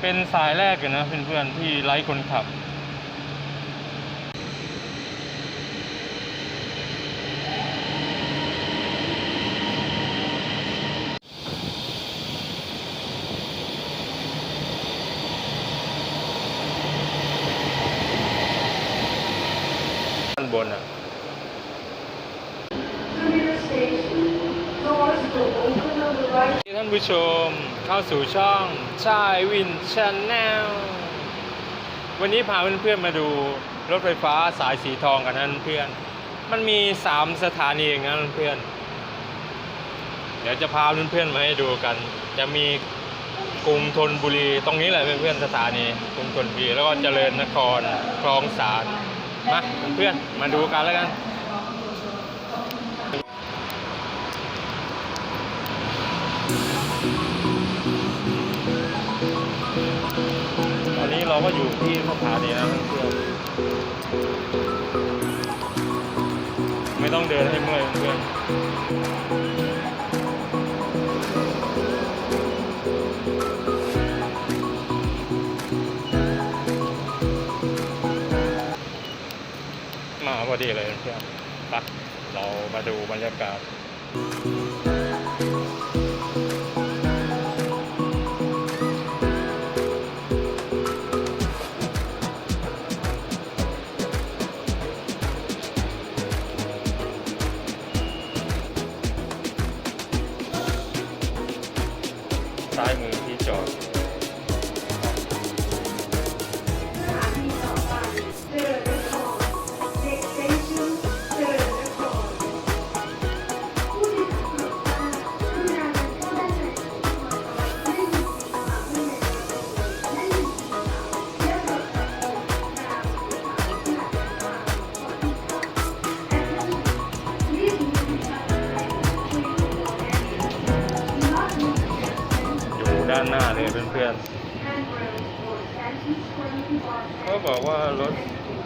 เป็นสายแรกเลยนะเพื่อนๆที่ไร้คนขับ ด้านบนอะ ท่านผู้ชมเข้าสู่ช่องชายวินชาแนลวันนี้พาเพื่อนๆมาดูรถไฟฟ้าสายสีทองกันนะเพื่อน มันมี 3 สถานีเองนะเพื่อน เดี๋ยวจะพาเพื่อนๆมาให้ดูกัน จะมีกรุงธนบุรี ตรงนี้แหละเพื่อนๆสถานีกรุงธนบุรีแล้วก็เจริญนครคลองสารมาเพื่อนมาดูกันแล้วกัน ก็อยู่ที่สถานีนะเพื่อนไม่ต้องเดินให้เมื่อยเพื่อนมาพอดีเลยเพื่อนไปเรามาดูบรรยากาศ ซ้ายมือที่จอด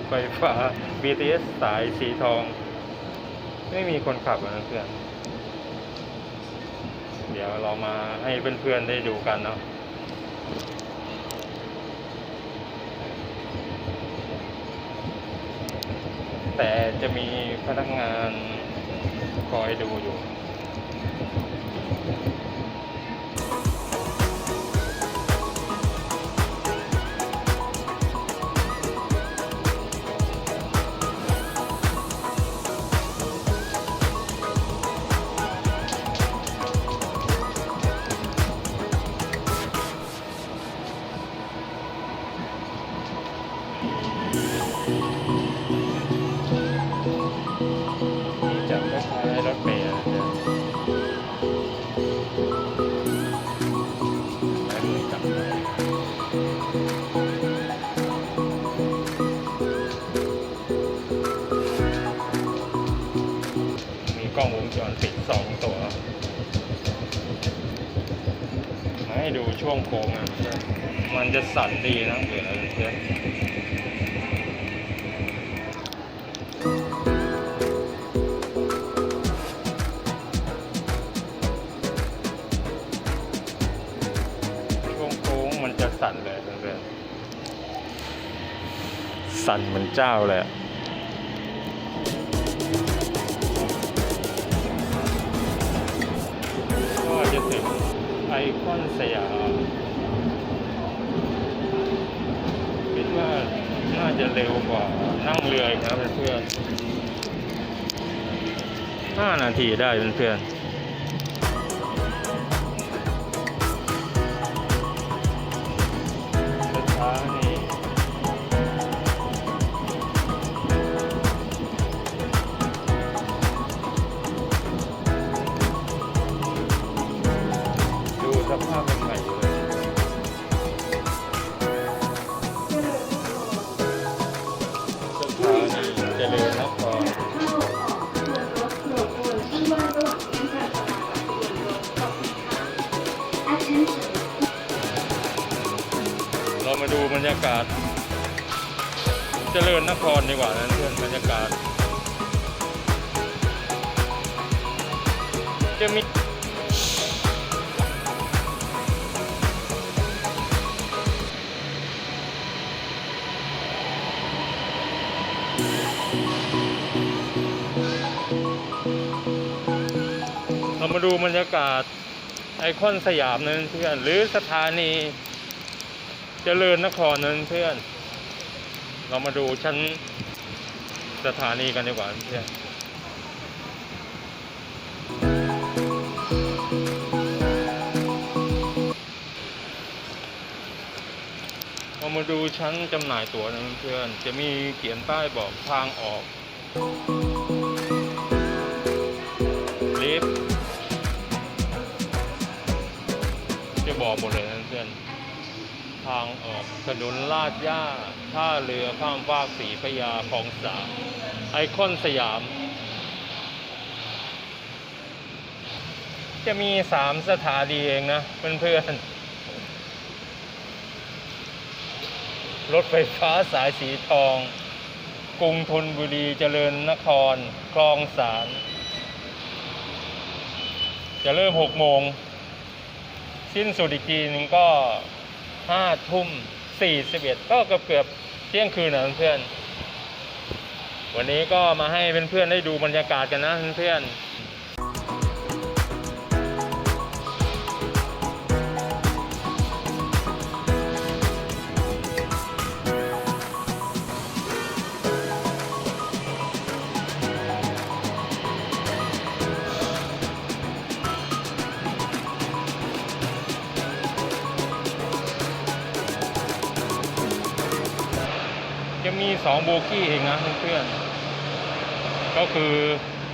ไฟฟ้า BTS สายสีทอง ไม่มีคนขับนะเพื่อน เดี๋ยวเรามาให้เพื่อนๆได้ดูกันเนาะแต่จะมีพนักงานคอยดูอยู่ กล้องวงจรปิดสองตัว มาให้ดูช่วงโค้งอะ มันจะสั่นดีนะเพื่อนเพื่อนช่วงโค้งมันจะสั่นเลยเพื่อนๆสั่นเหมือนเจ้าเลยอะ ไอคอนสยามคิดว่าน่าจะเร็วกว่านั่งเรืออีกนะเพื่อนๆห้านาทีได้เพื่อนๆ รยากาศ เจริญนครดีกว่านะเพื่อนบรรยากาศ จะมีเรามาดูบรรยากาศไอคอนสยามนั้นเพื่อนหรือสถานี เจริญนครนั้นเพื่อน เรามาดูชั้นสถานีกันดีกว่าเพื่อนเรามาดูชั้นจำหน่ายตั๋วนะเพื่อน จะมีเขียนป้ายบอกทางออกลิฟต์จะบอกหมดเลยนะเพื่อน ทางออกถนนลาดย่าท่าเรือข้ามฟากสีพยาคลองสามไอคอนสยาม จะมีสามสถานีเองนะเพื่อนๆ รถไฟฟ้าสายสีทอง กรุงธนบุรีเจริญนคร คลองสาร จะเริ่มหกโมง สิ้นสุดอีกทีหนึ่งก็ ห้าทุ่มสี่สิบเอ็ดก็เกือบเกือบเที่ยงคืนนะเพื่อน วันนี้ก็มาให้เพื่อนๆได้ดูบรรยากาศกันนะเพื่อนๆ มีสองโบกี้เองนะเพื่อนๆก็คือ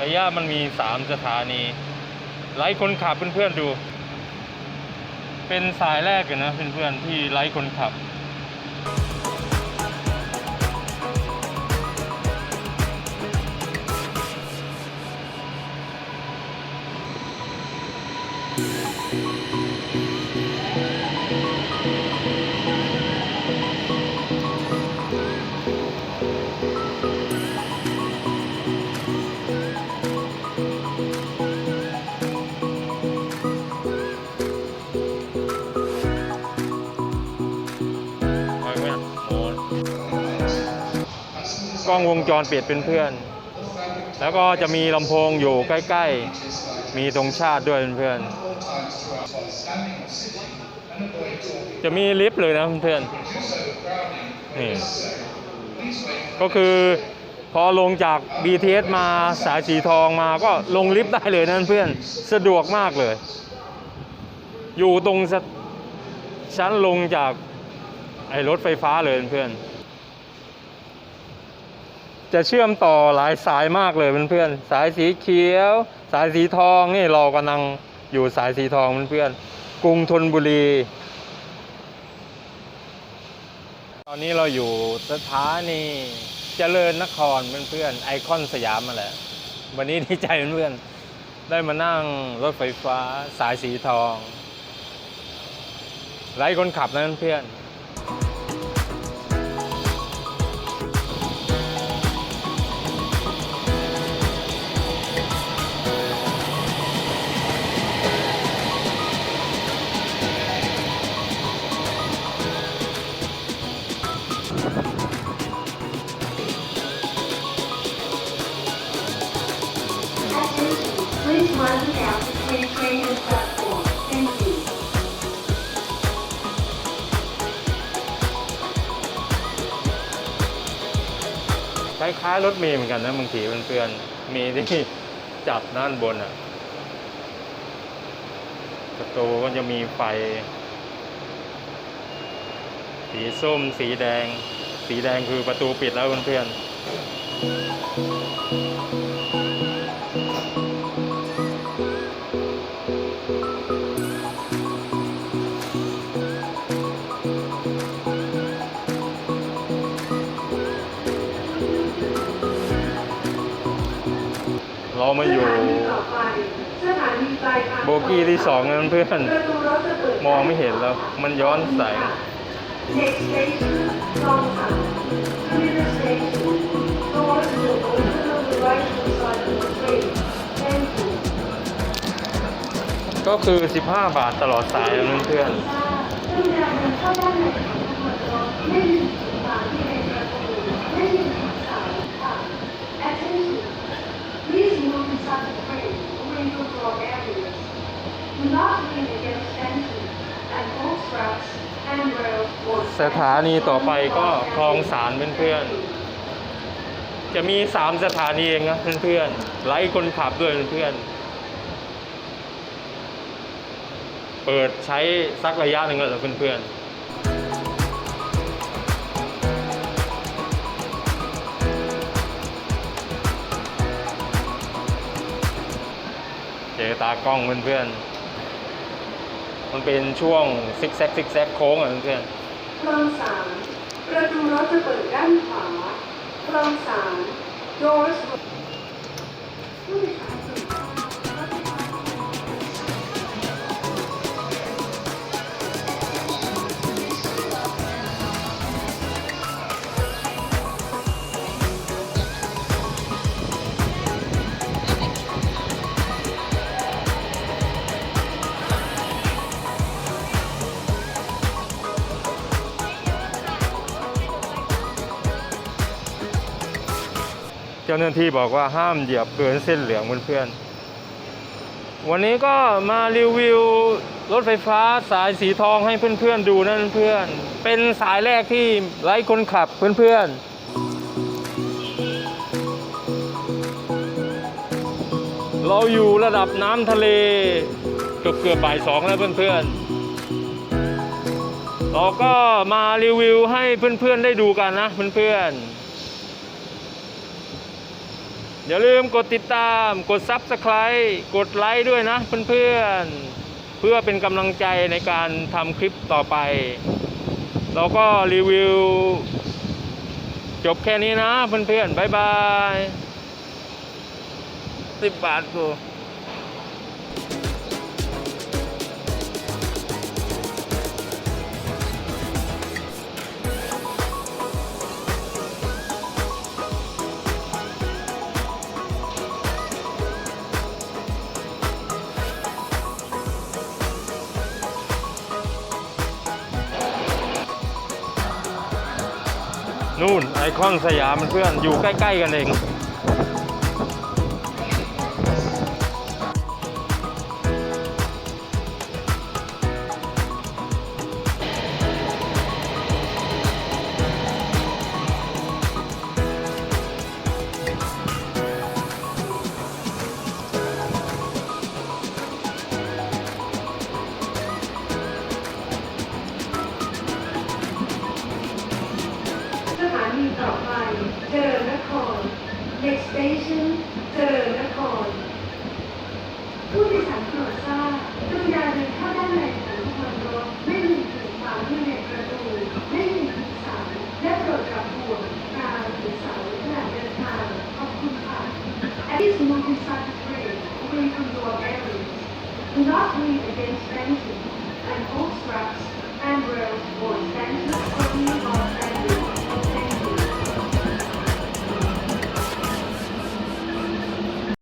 ระยะมันมีสามสถานีไล่คนขับเพื่อนๆดู เป็นสายแรกเลยนะเพื่อนๆที่ไล่คนขับ ล้องวงจรปิดเป็นเพื่อน แล้วก็จะมีลำโพงอยู่ใกล้ ๆ มีตรงชาติด้วยเพื่อน จะมีลิฟต์เลยนะเพื่อนนี่ก็คือพอลงจาก BTS มาสายสีทองมาก็ลงลิฟต์ได้เลยนะเพื่อนสะดวกมากเลย อยู่ตรงชั้นลงจากไอ้รถไฟฟ้าเลยเพื่อน จะเชื่อมต่อหลายสายมากเลยเพื่อนๆสายสีเขียว สายสีทองนี่เรากำลังอยู่สายสีทองเพื่อนๆกรุงธนบุรี ตอนนี้เราอยู่สถานีเจริญนครเพื่อนๆไอคอนสยามมาแหละวันนี้ดีใจเพื่อนๆได้มานั่งรถไฟฟ้าสายสีทองไร้คนขับนะเพื่อน Attention, please mark it out between train and platform. Thank you. คล้ายๆรถเมล์เหมือนกันนะบางทีเพื่อนๆมีที่จับด้านบนอะประตูก็จะมีไฟ สีส้ม สีแดง สีแดงคือประตูปิดแล้วเพื่อนๆ มาอยู่โบกี้ที่สองนะเพื่อนมองไม่เห็นแล้ว มันย้อนแสงก็คือ 15 บาทตลอดสายนะเพื่อน Attention Please move inside the train. Window door area. Do not lean against fences and oak shrubs and rails or สถานีต่อไปก็คลองสารเพื่อนๆ จะมีสามสถานีเองนะเพื่อนๆ ไล่คนขับด้วยเพื่อนๆ เปิดใช้สักระยะหนึ่งแล้วเหรอเพื่อนๆ เจอตากล้องเพื่อนๆ มันเป็นช่วงซิกแซกซิกแซกโค้งอะเพื่อนๆคลองสามประตูรถจะเปิดด้านขวาคลองสาม doors will ผู้โดส จ้าหน้าที่บอกว่าห้ามเหยียบเกินเส้นเหลืองเพื่อนๆ วันนี้ก็มารีวิวรถไฟฟ้าสายสีทองให้เพื่อนๆดูนั่นเพื่อน เป็นสายแรกที่ไร้คนขับเพื่อนๆเราอยู่ระดับน้ำทะเลเกือบเกือบบ่ายสองแล้วเพื่อนๆ เราก็มารีวิวให้เพื่อนๆได้ดูกันนะเพื่อนๆ อย่าลืมกดติดตาม กด Subscribe กดไลค์ด้วยนะเพื่อนๆ เพื่อเป็นกำลังใจในการทำคลิปต่อไป เราก็รีวิว จบแค่นี้นะเพื่อนๆ บ๊ายบายสิบบาทกู นู่นไอคอนสยามเพื่อนอยู่ใกล้ ๆ กันเอง